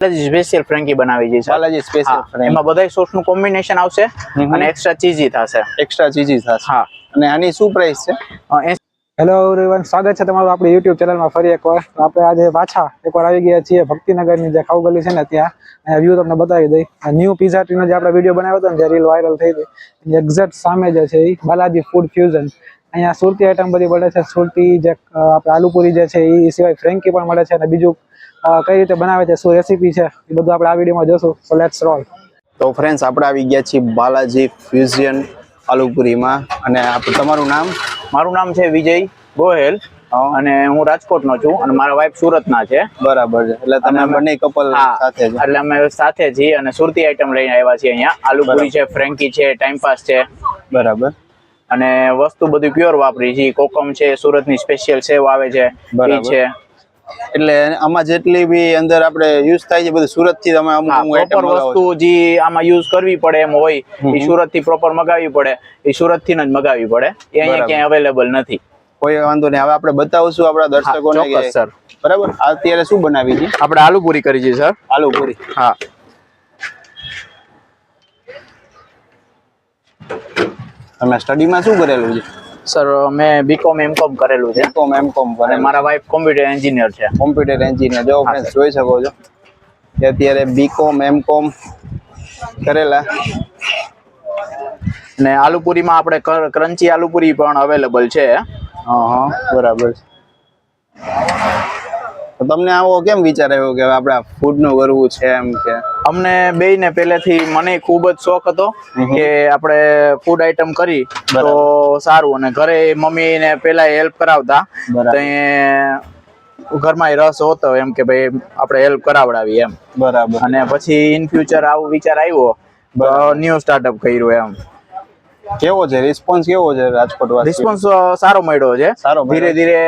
Balaji special frankie બનાવી છે. Balaji special frankie એમાં બધા સોસનું કોમ્બિનેશન આવશે. અને એક્સ્ટ્રા ચીઝી થશે. એક્સ્ટ્રા ચીઝી થશે. હા. અને આની શું પ્રાઇસ છે? હેલો એવરીવન સ્વાગત છે તમારું આપણી યુટ્યુબ ચેનલમાં ફરી એકવાર. આપણે આજે પાછા એકવાર આવી ગયા છીએ ભક્તિનગરની જે ખાઉગલી છે ને ત્યાં. અહીંયા વ્યૂ તમને બતાવી દઈ. ન્યૂ પિઝા ટ્રીનો જે આપણે વીડિયો બનાવ્યો હતો ને જે રીલ વાયરલ થઈ હતી એની એક્ઝેક્ટ સામે જે છે એ બાલાજી ફૂડ ફ્યુઝન અહીંયા સુરતી આઈટમ બધી મળે છે. સુરતી જે આપણે આલુપુરી જે છે એ સિવાય ફ્રેન્કી પણ મળે છે. અને બીજું કઈ રીતે બનાવે છે શું રેસીપી છે એ બધું આપણે આ વિડીયોમાં જોશું. સો લેટ્સ રોલ તો ફ્રેન્ડ્સ આપણે આવી ગયા છીએ બાલાજી ફ્યુઝિયન આલુપુરીમાં અને તમારું નામ? મારું નામ છે વિજય ગોહેલ અને હું રાજકોટનો છું અને મારા વાઈફ સુરતના છે. બરાબર છે એટલે તમે બંને કપલ સાથે એટલે અમે સાથે છીએ અને સુરતી આઈટમ લઈને આવ્યા છીએ અહીંયા. આલુ પૂરી છે ફ્રેન્કી છે ટાઈમ પાસ છે. બરાબર. અને વસ્તુ બધું પ્યોર વાપરી છે. કોકમ છે સુરતની સ્પેશિયલ સેવ આવે છે. છે. એટલે આમાં જેટલી બી અંદર આપણે યુઝ થાય છે બધું સુરતથી તમે અમુક અમુક આઈટમ વસ્તુ જે આમાં યુઝ કરવી પડે એમ હોય એ સુરતથી પ્રોપર મગાવવી પડે એ સુરતથી જ મગાવવી પડે. એ અહીંયા. ક્યાંય અવેલેબલ નથી. કોઈ વાંધો નહીં. હવે આપણે બતાવશું આપણા દર્શકોને ચોક્કસ, સર. બરાબર? અત્યારે શું બનાવી છે? આપણે આલુ પૂરી કરી છે સર. આલુ પૂરી. હા. તમે સ્ટડીમાં શું કરેલું છે? સર મેં બીકોમ એમકોમ કરેલું છે. બીકોમ એમકોમ અને મારા વાઈફ કોમ્પ્યુટર એન્જિનિયર છે. કોમ્પ્યુટર એન્જિનિયર જો ફ્રેન્ડ્સ જોઈ શકો છો કે અત્યારે બીકોમ એમ કોમ કરેલા. અને આલુપુરીમાં આપણે ક્રંચી ક્રન્ચી આલુ પણ અવેલેબલ છે. હા બરાબર છે. તો તમને આવો કેમ વિચાર આવ્યો કે આપણે ફૂડનું કરવું છે એમ કે? અમને બેયને પહેલેથી મને ખૂબ જ શોખ હતો કે આપણે ફૂડ આઈટમ કરી તો સારું. અને ઘરે મમ્મીને પહેલા હેલ્પ કરાવતા. ઘરમાં રસ હોતો એમ કે ભાઈ આપણે હેલ્પ કરાવડાવી એમ. બરાબર. અને પછી ઇન ફ્યુચર આવો વિચાર આવ્યો ન્યૂ સ્ટાર્ટઅપ કર્યું એમ. કેવો છે? રિસ્પોન્સ કેવો છે રાજકોટ રિસ્પોન્સ સારો મળ્યો છે. ધીરે ધીરે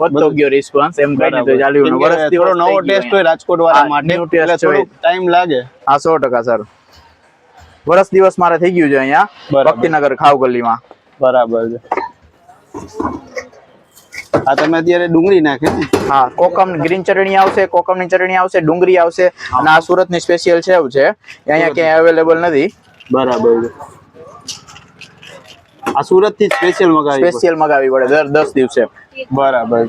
વધતો ગયો રિસ્પોન્સ એમ કઈ તો ચાલ્યું કેમ વર્ષ થોડો નવો ટેસ્ટ હોય રાજકોટ વાળા માટે નવો ટેસ્ટ હોય. ટાઈમ લાગે. હા સો ટકા સર. વર્ષ દિવસ મારે થઈ ગયું છે અહીંયા. ભક્તિનગર ખાવ ગલીમાં બરાબર છે. આ તમે અત્યારે ડુંગળી નાખે હા કોકમ ગ્રીન ચટણી આવશે કોકમની ચટણી આવશે ડુંગળી આવશે અને આ સુરતની સ્પેશિયલ સેવ છે. અહીંયા ક્યાંય અવેલેબલ નથી. બરાબર છે. આ સુરતથી સ્પેશિયલ મગાવી સ્પેશિયલ મગાવી પડે દર દસ દિવસે. બરાબર.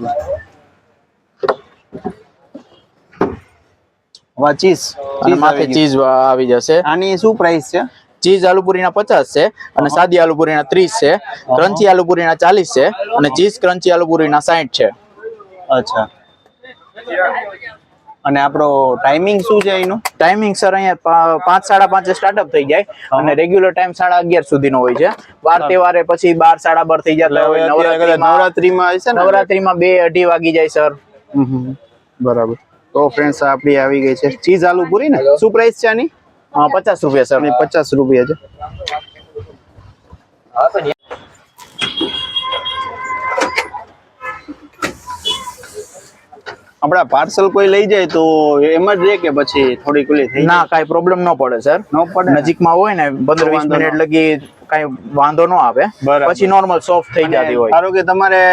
વા ચીઝ. અને માથે ચીઝ આવી જશે. આની શું પ્રાઇસ છે? ચીઝ આલુપુરીના પચાસ છે અને સાદી આલુપુરીના ત્રીસ છે. ક્રન્ચી આલુપુરીના ચાલીસ છે અને ચીઝ ક્રન્ચી આલુપુરીના સાઠ છે. અચ્છા. અને આપણો ટાઈમિંગ શું છે એનો? ટાઈમિંગ સર અહીંયા પાંચ સાડા પાંચે સ્ટાર્ટઅપ થઈ જાય. અને રેગ્યુલર ટાઈમ સાડા અગિયાર સુધીનો હોય છે. બાર તહેવારે પછી બાર સાડા બાર થઈ જતા હોય. નવરાત્રીમાં ને નવરાત્રીમાં બે અઢી વાગી જાય સર. બરાબર. તો ફ્રેન્ડ્સ આપણી આવી ગઈ છે. ચીઝ આલુ પૂરી ને? શું પ્રાઇસ છે આની? પચાસ રૂપિયા સર પચાસ રૂપિયા છે. આપણા પાર્સલ કોઈ લઈ જાય તો એમ જ રે કે પછી થોડી ઓલી થઈ ના કાંઈ પ્રોબ્લેમ ન પડે સર ન પડે? નજીકમાં હોય ને પંદર વીસ મિનિટ લગી કાંઈ વાંધો ન આવે. પછી નોર્મલ સોફ્ટ થઈ જતી હોય. ધારો કે તમારે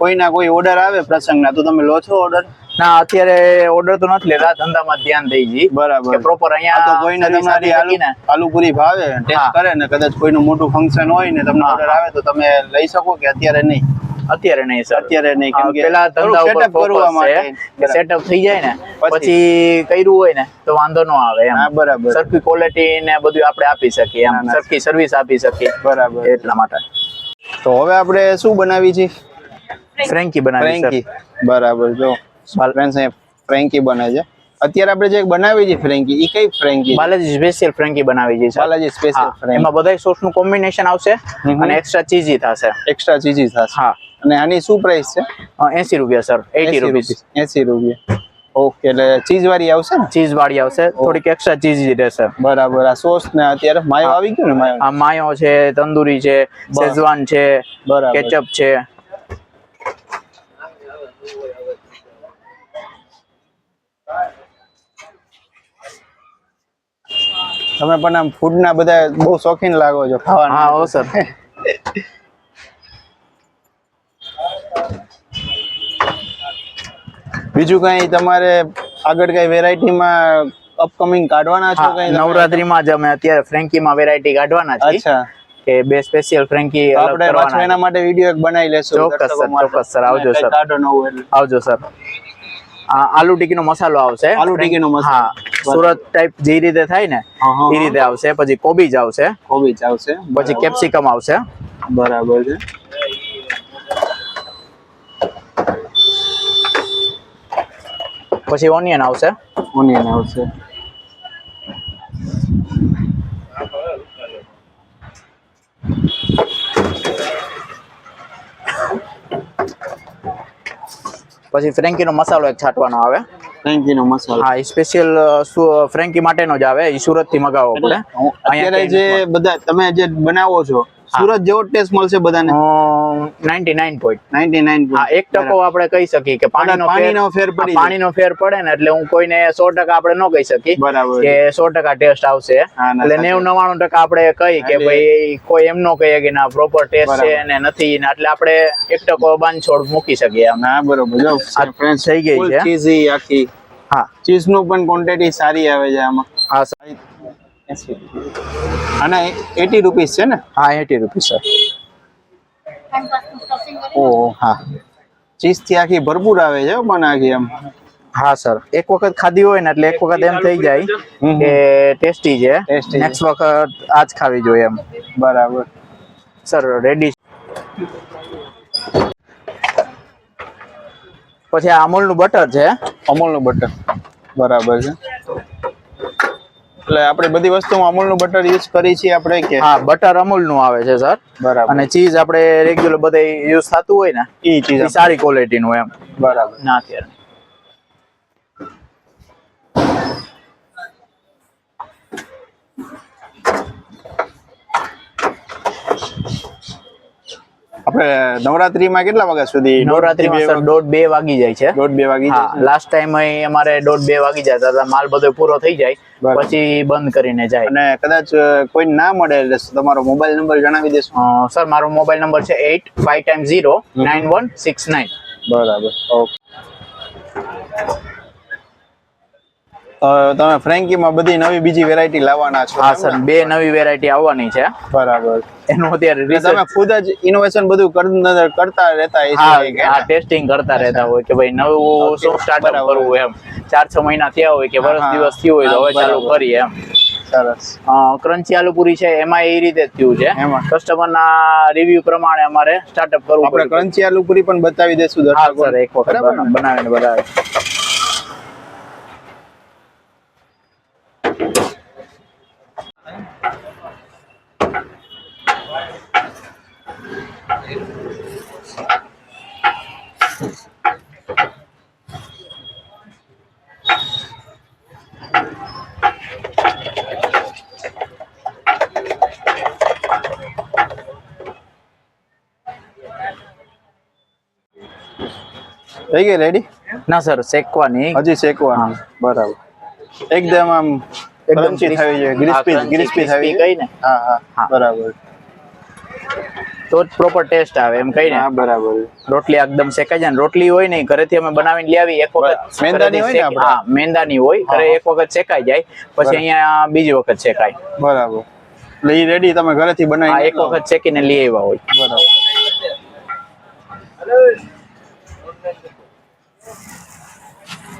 કોઈના કોઈ ઓર્ડર આવે પ્રસંગના તો તમે લો છો ઓર્ડર ના અત્યારે ઓર્ડર તો નથી લેતા ધંધામાં ધ્યાન દઈ જી. બરાબર. પ્રોપર અહીંયા તો કોઈને તમારી આલુ આલુપુરી પૂરી ભાવે ટેસ્ટ કરે ને કદાચ કોઈનું મોટું ફંક્શન હોય ને તમને ઓર્ડર આવે તો તમે લઈ શકો કે અત્યારે નહીં? અત્યારે નહીં સર. અત્યારે નહીં કેમ કે પેલા ધંધા ઉપર કરવા માટે. કે સેટઅપ થઈ જાય ને પછી? કર્યું હોય ને તો વાંધો ન આવે એમ. બરાબર. સરખી ક્વોલિટી ને બધું આપણે આપી શકીએ એમ. સરખી સર્વિસ આપી શકીએ બરાબર. એટલા માટે. તો હવે આપણે શું બનાવી છે? ફ્રેન્કી બનાવી ફ્રેન્કી બરાબર જો. ફ્રેન્ડ્સ ફ્રેન્કી બને છે. અત્યારે આપણે જે બનાવી છે ફ્રેન્કી એ કઈ ફ્રેન્કી બાલાજી સ્પેશિયલ ફ્રેન્કી બનાવી છે બાલાજી સ્પેશિયલ ફ્રેન્કી એમાં બધા સોસનું કોમ્બિનેશન આવશે. અને એક્સ્ટ્રા ચીઝી થશે. એક્સ્ટ્રા ચીઝી થશે. હા. અને આની શું પ્રાઇસ છે? એસી રૂપિયા સર એટી રૂપિયા. એસી રૂપિયા. ઓકે એટલે ચીઝ વાળી આવશે ને? ચીઝ વાળી આવશે થોડીક એક્સ્ટ્રા ચીઝી રહેશે. બરાબર. આ સોસ ને અત્યારે માયો આવી ગયો ને માયો? આ માયો છે તંદુરી છે શેઝવાન છે કેચઅપ છે. તમે પણ આમ ફૂડ ના બધા બહુ શોખીન લાગો છો ખાવાના. હા ઓ સર બીજું કઈ તમારે આગળ કઈ વેરાયટીમાં અપકમિંગ કાઢવાના છો કઈ નવરાત્રી નવરાત્રીમાં જ અમે અત્યારે ફ્રેન્કીમાં વેરાયટી કાઢવાના છીએ. અચ્છા. કે બે સ્પેશિયલ ફ્રેન્કી આપણે પાછો એના માટે વીડિયો એક બનાવી લેશું ચોક્કસ સર, ચોક્કસ સર, આવજો સર. કાઢો નવું એટલે. આવજો સર. આ આલુ ટીકીનો મસાલો આવશે. આલુ ટીકીનો મસાલો. હા સુરત ટાઈપ જે રીતે થાય ને એ રીતે આવશે. પછી કોબીજ આવશે. કોબીજ આવશે. પછી કેપ્સિકમ આવશે. બરાબર છે. પછી ઓનિયન આવશે. ઓનિયન આવશે. પછી ફ્રેન્કીનો મસાલો એક છાંટવાનો આવે. ફ્રેન્કી નો મસાલો. હા સ્પેશિયલ ફ્રેન્કી માટેનો જ આવે એ સુરતથી મગાવવો પડે. અત્યારે જે બધા તમે જે બનાવો છો સુરત જેવો ટેસ્ટ મળશે બધાને? Ninety nine point ninety nine હા એક ટકો આપણે કહી શકીએ કે પાણીનો પાણીનો ફેર પડી હા, પાણીનો ફેર પડે ને એટલે હું કોઈને સો ટકા આપણે ન કહી શકીએ બરાબર. કે સો ટકા ટેસ્ટ આવશે. હા, એટલે સાચી નેવું નવ્વાણું ટકા આપણે કહી કે ભાઈ કોઈ એમ ન કહીએ કે ના પ્રોપર ટેસ્ટ છે ને નથી ને એટલે આપણે એક ટકો બાંધછોડ મૂકી શકીએ આમ બરોબર. જો ફ્રેન્ડ્સ થઈ ગઈ છે. ચીઝી આખી. હા. ચીઝનું પણ ક્વોન્ટિટી સારી આવે છે આમાં. હા. અને એટી રૂપીસ છે ને? હા એટી રૂપીસ સર. ઓહો હા. ચીઝથી આખી ભરપૂર આવે છે મને આખી એમ. હા સર. એક વખત ખાધી હોય ને એટલે એક વખત એમ થઈ જાય કે ટેસ્ટી છે. નેક્સ્ટ વખત આજ ખાવી જોઈએ એમ. બરાબર. Sir ready. પછી આ અમૂલનું બટર છે. અમૂલનું બટર બરાબર છે. એટલે આપણે બધી વસ્તુમાં અમુલનું બટર યુઝ કરી છીએ આપણે કે? હા બટર અમૂલનું આવે છે સર બરાબર. અને ચીઝ આપણે રેગ્યુલર બધે યુઝ થતું હોય ને એ ચીઝ સારી સારી ક્વોલિટીનું એમ. બરાબર. ના અત્યારે. આપણે નવરાત્રીમાં કેટલા વાગ્યા સુધી નવરાત્રીમાં દોઢ બે વાગી જાય છે. દોઢ બે વાગી જાય લાસ્ટ ટાઈમ અમારે દોઢ બે વાગી જતા હતા માલ બધો પૂરો થઈ જાય પછી બંધ કરીને જાય. અને કદાચ કોઈ ના મળે એટલે તમારો મોબાઈલ નંબર જણાવી દેશો. સર મારો મોબાઈલ નંબર છે eight five time zero nine one six nine બરાબર ઓકે. તમે ફ્રેન્કીમાં બધી નવી બીજી વેરાયટી લાવવાના છો હા સર બે નવી વેરાયટી આવવાની છે. બરાબર. એનું અત્યારે તમે ખુદ જ ઇનોવેશન બધું કરતા રહેતા હા ટેસ્ટિંગ કરતા રહેતા હોય કે ભાઈ નવું શું સ્ટાર્ટઅપ કરવું એમ. ચાર છ મહિના થયા હોય કે વર્ષ દિવસ થયું હોય તો હવે ચાલુ કરીએ એમ. સરસ. ક્રંચી આલુપુરી છે એમાં એ રીતે જ થયું છે. એમાં. કસ્ટમર ના રિવ્યુ પ્રમાણે અમારે સ્ટાર્ટઅપ કરવું આપણે ક્રંચી આલુ પૂરી પણ બતાવી દેશું સર એક વખત બરાબર બનાવીને બતાવે થઈ ગઈ રેડી ના સર શેકવાની. હજી શેકવાની. બરાબર. એકદમ આમ crispy. થવી જોઈએ crunchy, ક્રિસ્પી થવી કહીને. હા હા. હા. બરાબર. તો જ પ્રોપર ટેસ્ટ આવે એમ કહીને. હા બરાબર. રોટલી એકદમ શેકાઈ જાય ને. રોટલી હોય ને ઘરેથી અમે બનાવીને લઈ આવી એક વખત. મેંદાની હોય ને હા મેંદાની હોય. ઘરે એક વખત શેકાઈ જાય પછી અહીંયા બીજી વખત શેકાય. બરાબર. એટલે એ રેડી તમે ઘરેથી બનાવી એક વખત શેકીને લઈ આવ્યા હોય. બરાબર.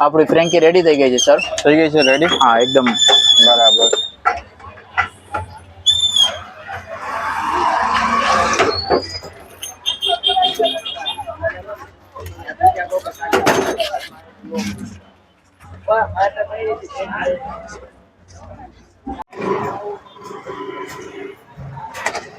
આપણી ફ્રેન્કી રેડી થઈ ગઈ છે સર થઈ ગઈ છે રેડી હા એકદમ. બરાબર